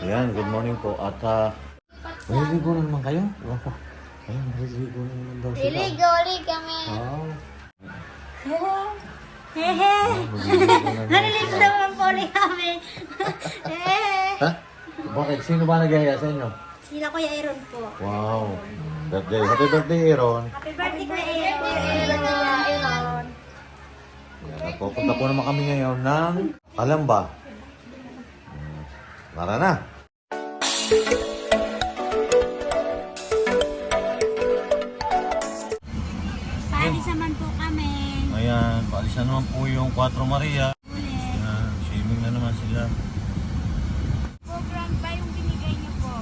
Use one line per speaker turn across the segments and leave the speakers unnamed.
Ayan, good morning po. At, uh, maliligo na naman kayo? Wow. Ayan, maliligo na naman daw sila.
Liligo ulit kami.
Wow.
Hehe.
Maliligo na naman
po ulit kami. Hehe.
Ha? Bakit? Sino ba nagaya sa inyo?
Sila Kuya Aaron po.
Wow. Birthday. Happy birthday, Aaron.
Happy birthday Aaron. Kuya Aaron.
Ayan, nagpupunta po naman kami ngayon ng Alamba. Hmm, Tara na.
Paalis naman po kami.
Ayan, paalis na naman po yung 4 Maria.
Ulit.
Ayan, swimming na naman sila.
Po, grandpa yung binigay niyo po.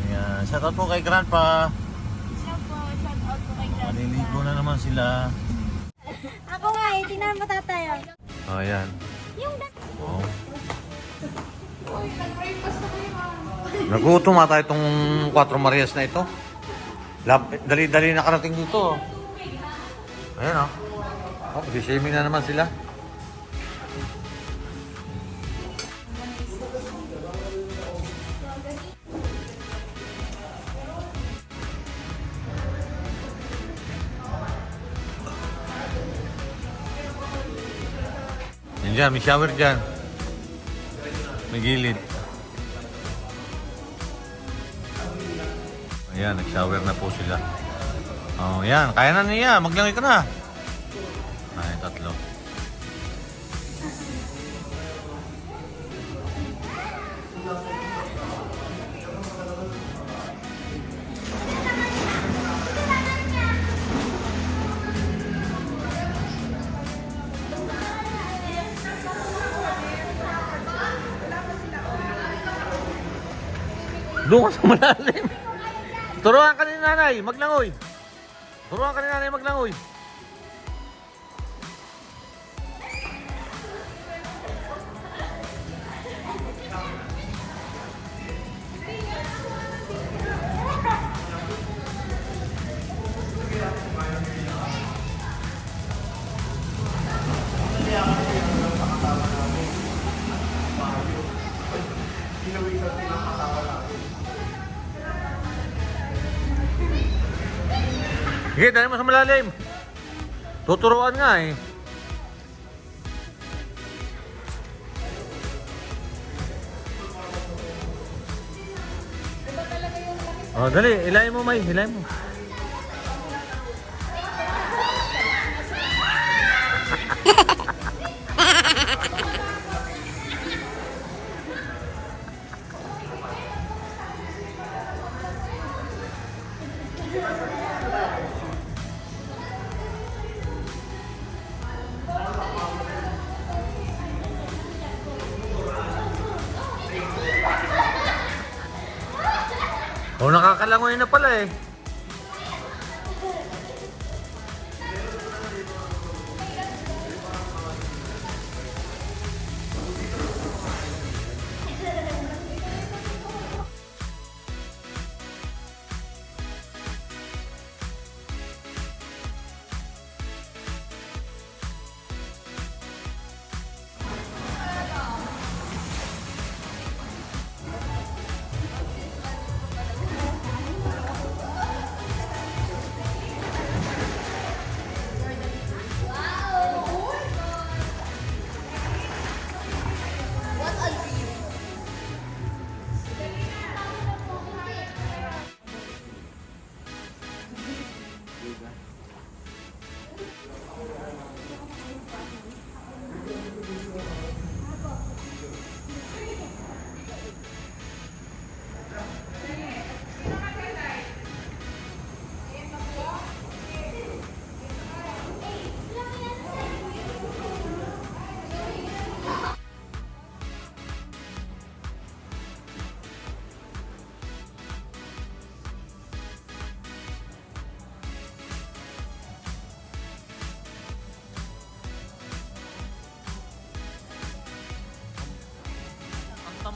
Ayan, shout out po kay Grandpa.
Hello po, shout out po kay grandpa.
Maliligo na naman sila.
Ako nga eh, tatay. oh.
Oh, ayan.
Yung dat-
Oh. Nagutom ata itong 4 Marias na ito. Dali-dali nakarating dito. oh. Ayan oh. Oh, swimming na naman sila. Yan dyan, may shower dyan. May gilid. Ayan, nag-shower na po sila. Oh, yan. Kaya na niya. Maglangoy ka na. Doon sa malalim. Turuan ka ni nanay, maglangoy. Turuan ka ni nanay, maglangoy. Sige, dali mo sa malalim. Tuturuan nga eh. Oh, dali. Ilayin mo, May. Ilayin mo.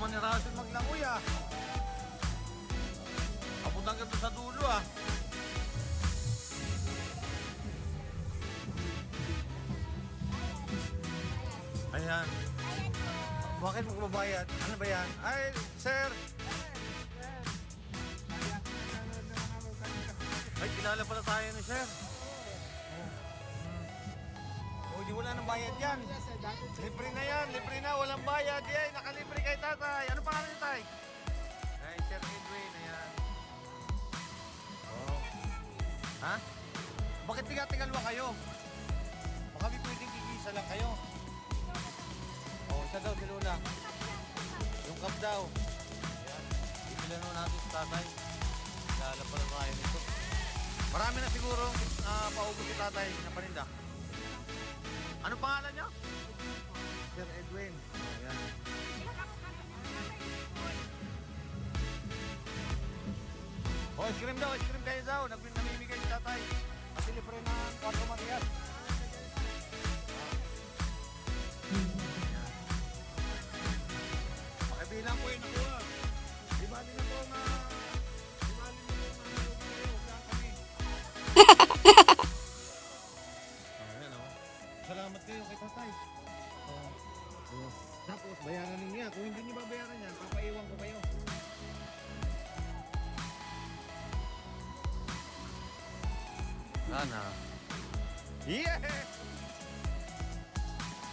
naman ni Russell ka sa dulo ah. Ayan. Bakit mo kumabayad? Ano ba yan? Ay, sir! Ay, kilala pala tayo ni sir. Wala nang bayad yan. Libre na yan, libre na, walang bayad. Yan, nakalibre kay tatay. Ano pangalan niyo, tay? Ay, Sir Edwin, ayan. Oh. Ha? Bakit tiga-tigalwa kayo? Baka di pwedeng kikisa lang kayo. Oh, isa daw si Lola. Yung cup daw. Ayan. Ibilan mo natin sa tatay. Kilala pala tayo nito. Marami na siguro uh, paubos si tatay na paninda. Ano pangalan niya? Sir Edwin. Ayan. Oh, ice cream daw, ice cream kayo daw. Nag namimigay si tatay. Kasi libre na 4 Marias. Tatay. Oh. Oh. Tapos bayaran ninyo yan. Kung hindi niyo babayaran yan, papaiwan ko kayo. Sana. Yeah!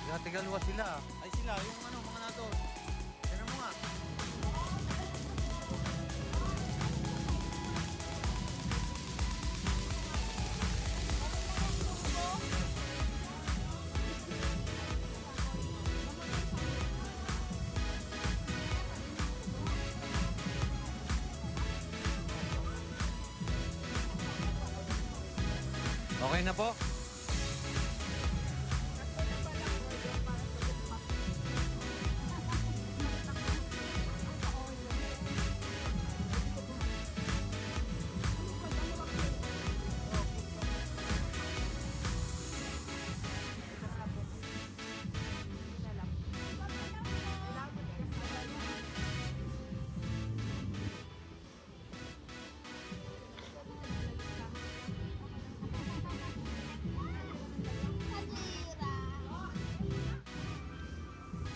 Tinatigalwa sila. Ay sila, yung ano, Okay na po?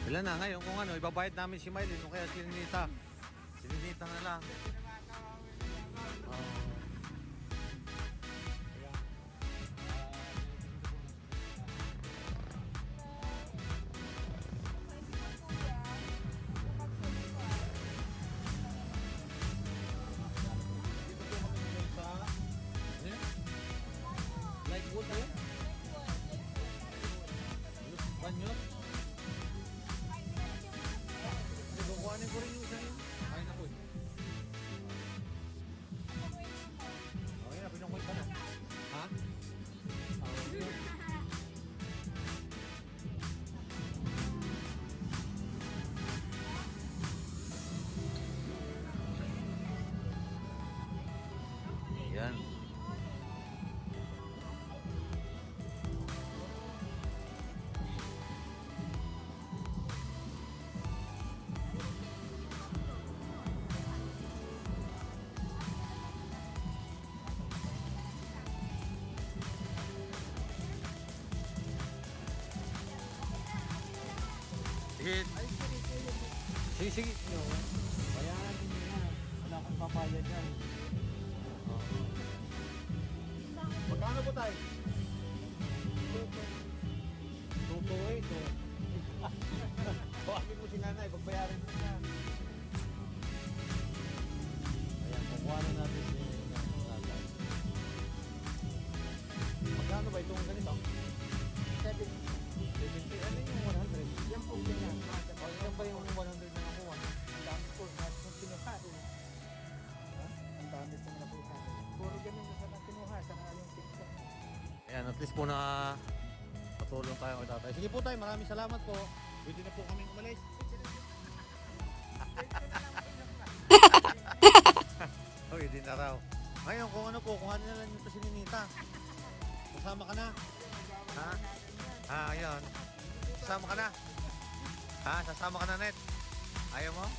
Ilan na ngayon kung ano, ibabayad namin si Mylene o kaya si Ninita na lang. Sige, sige.
Bayaran nyo yan. Wala kang papayad yan.
Magkano po tayo?
Tutuloy ito.
Tawagin mo si nanay, pagbayaran mo siya. Least po na patulong tayo kay tatay. Sige po tayo, maraming salamat po. Pwede na po kami umalis. Uy, di na raw. Ngayon, kung ano po, kung ano na lang ito si Ninita. Kasama ka na. Ha? Ha, ayun. Kasama ka na. Ha? Sasama ka na, Net. Ayaw mo?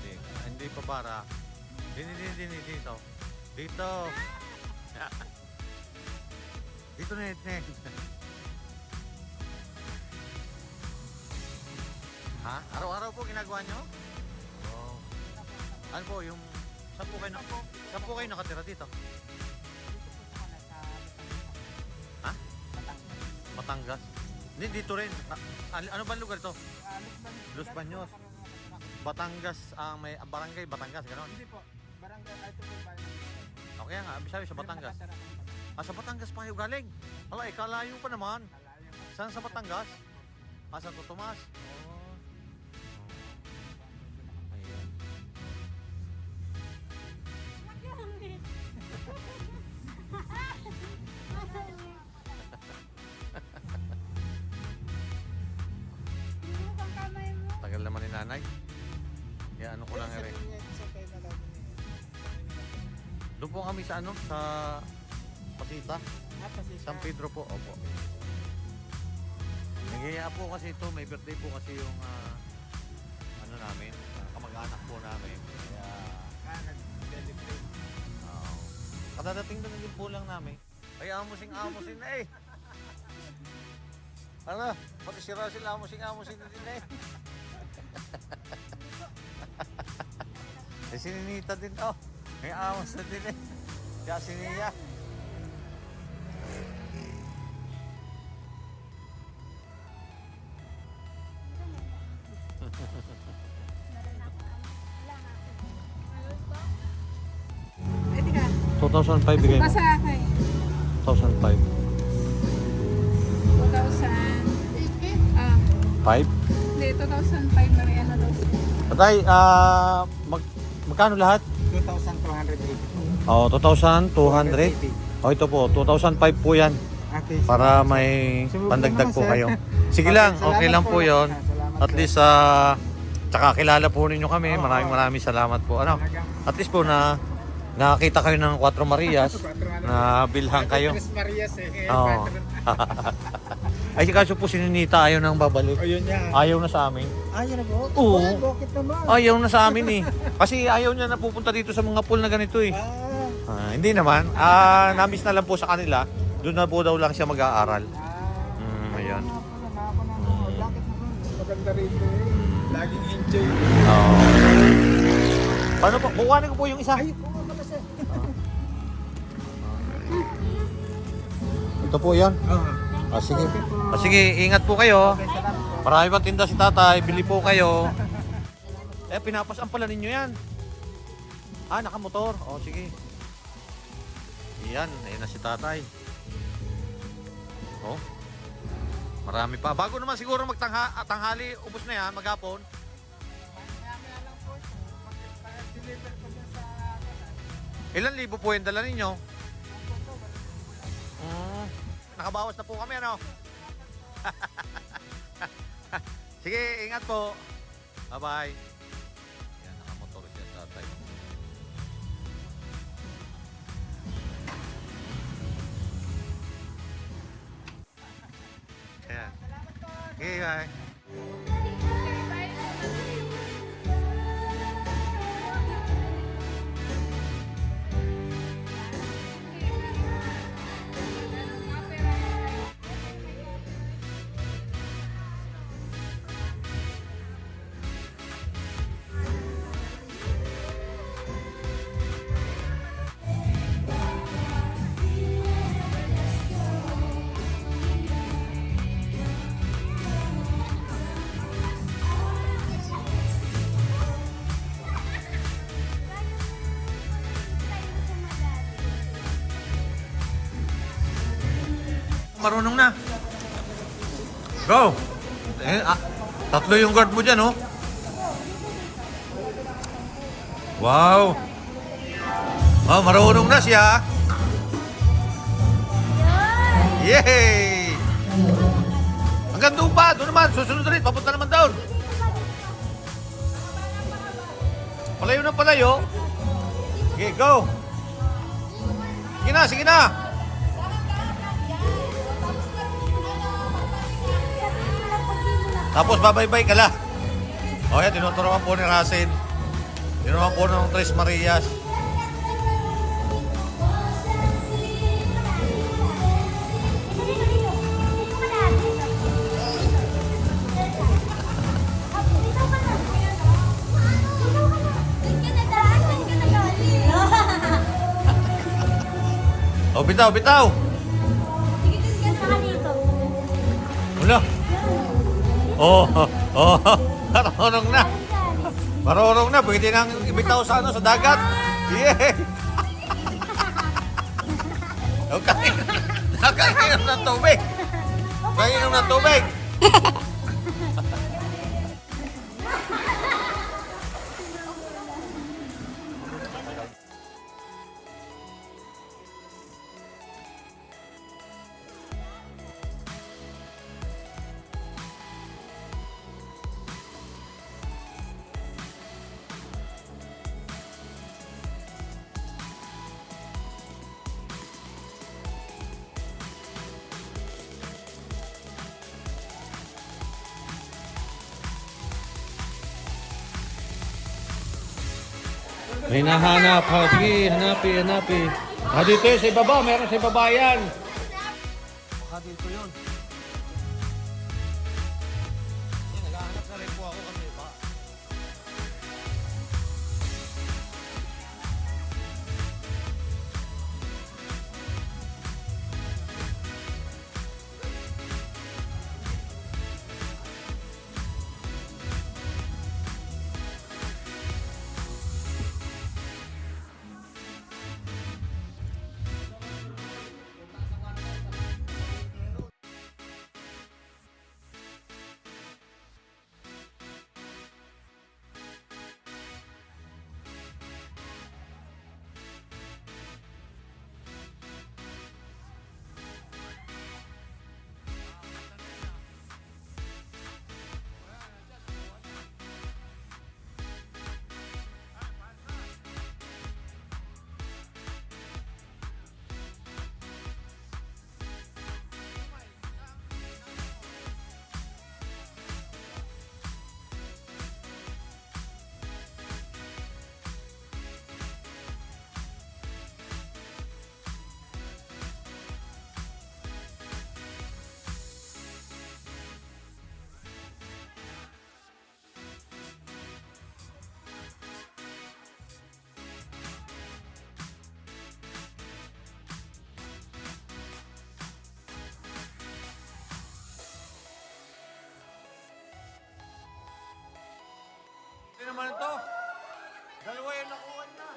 Hindi, hindi pa para. Dini, dini, dini, dito. Dito. Dito, Net, Net. Ha? Araw-araw po ginagawa nyo? Oh. Ano po yung... Saan po kayo, na, saan po kayo nakatira dito?
Dito.
Ha?
Batangas.
Hindi, dito rin. Na- al- ano ba lugar to?
Ah, Los Baños.
Batangas, ang may ah, barangay Batangas, gano'n.
Hindi po. Barangay, po yung bayan.
Okay nga, sabi sa Batangas. Ah, sa Batangas pa kayo galing. Hala, eh, kalayo pa naman. Saan sa Batangas? Ah, Santo Tomas. Oh. Ayan.
Ang kamay mo.
Tagal naman ni nanay. Kaya ano ko lang rin. Doon po kami sa ano, sa Pasita.
Ah, pasisa.
San Pedro po, opo. Nagaya po kasi ito, may birthday po kasi yung ah, ano namin, ah, kamag-anak po namin. Kaya,
Ah, nag-celebrate.
uh, kadadating na din po lang namin. Ay, amusing amusin na eh. Ano, pati si Russell amusing amusin na din eh. eh, si Ninita din oh. May amos na din eh. Kaya si Nia.
Pwede ka.
2005 bigay mo.
Basa akin.
2005.
2000. Ah,
5?
hindi, 2005 Mariana daw.
Patay, ah, mag, magkano lahat?
2,280.
Oh, 2,200. Oh, ito po, 2005 po yan.
Okay.
Para may pandagdag po kayo. Sige lang, okay lang po yon. At least, ah, tsaka kilala po ninyo kami. Maraming maraming salamat po. Ano? At least po na nakakita kayo ng 4 Marias na bilhan kayo.
Tres Marias eh. eh,
Oo. Ay, kaso po si Ninita ayaw nang babalik.
O yun yan.
Ayaw na sa amin.
Ayaw na po?
Oo.
Ay, bakit naman?
Ayaw na sa amin eh. Kasi ayaw niya na pupunta dito sa mga pool na ganito eh.
Ah.
Ah, hindi naman. Ah, namiss na lang po sa kanila. Doon na po daw lang siya mag-aaral.
Ah.
Mm, ayun.
Maganda rito eh. Laging enjoy.
Oo. Paano po? Bukuhanin ko po yung isa.
Ay, pala sir.
Ito po yan.
Oo.
Ah, sige. Ah, sige, ingat po kayo. Marami pang tinda si tatay. Bili po kayo. Eh, pinapasan pala ninyo yan. Ah, nakamotor. O, sige. Yan, ayun na si tatay. Oh. Marami pa. Bago naman siguro magtanghali, ubos na yan, maghapon. Ilan libo po yung dala ninyo? Mm, nakabawas na po kami, ano? Sige, ingat po. Bye-bye. Yan, nakamotor siya tatay. Ayan. Okay, bye. Marunong na. Go! Eh, ah, tatlo yung guard mo dyan, oh. Wow! Oh, marunong na siya. Yay! Hanggang doon pa, doon naman, susunod rin, papunta naman doon. Palayo na palayo. Sige, go! Sige na, sige na! Tapos babaybay ka lang. O yan, tinuturuan po ni Rasin. Tinuruan po ng Tres Marias. Oh, bitaw, bitaw! Oh, oh, marunong na. Marunong na, pwede nang ibitaw sa ano, sa dagat. Yeah. Okay. Nakainom ng tubig. Nakainom ng tubig. May nahanap. Ha, sige, hanapi, hanapi. Ah, dito yun, sa ibaba. Meron sa ibaba yan. Baka dito yun. Naman ito. Dalawa yung nakuha na.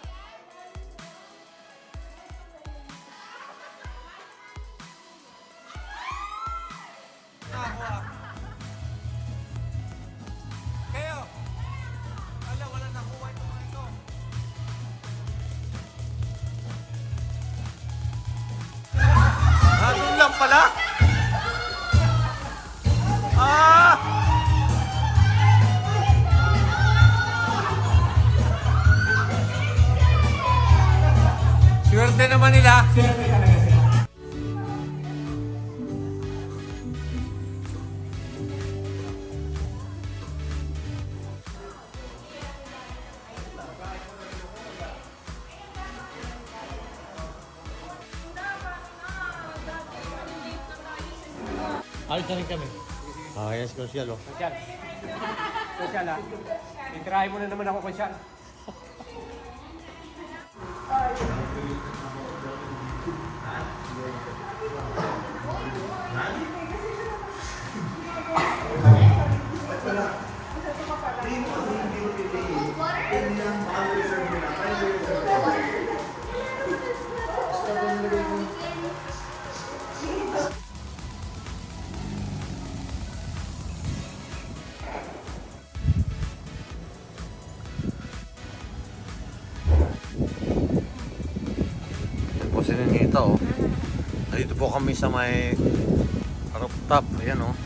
Nakuha. Kayo. Ala, wala nakuha ito mga ito. Doon lang pala. Na rin kami. Ah, yes, Consiel. Oh.
Konsyal. Konsyal ha. Itirahin mo na naman ako, Konsyal.
Kami sa may rooftop. Ayan oh.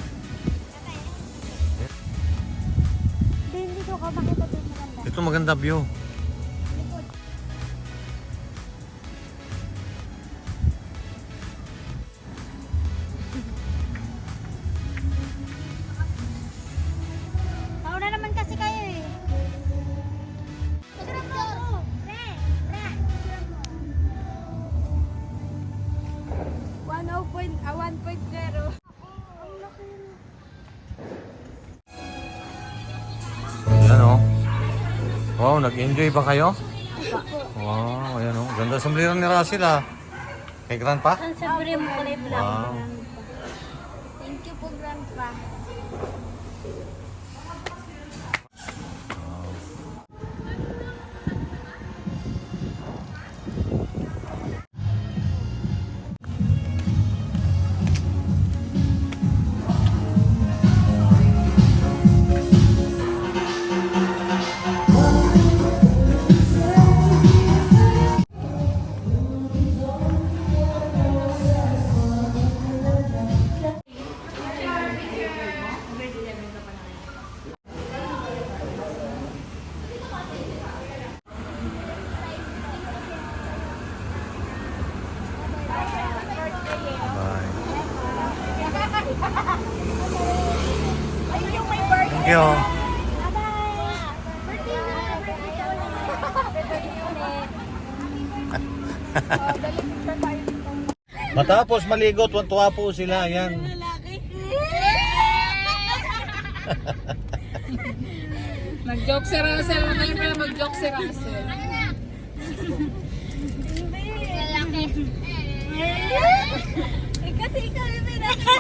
Hindi, dito ka makita doon maganda.
Ito maganda view. Nag-enjoy ba kayo? Wow, ayan oh. Ganda sombrero ni Russell ah. Kay Grandpa?
Ang sabi mo kulay black.
Wow.
Thank you po, Grandpa. Dito.
Matapos maligo, tuwan-tuwa po sila. Yan.
Lalaki.
Nag-joke si Russell. Magaling pala mag-joke si Russell.
Lalaki. Eh, kasi ikaw yung pinaka.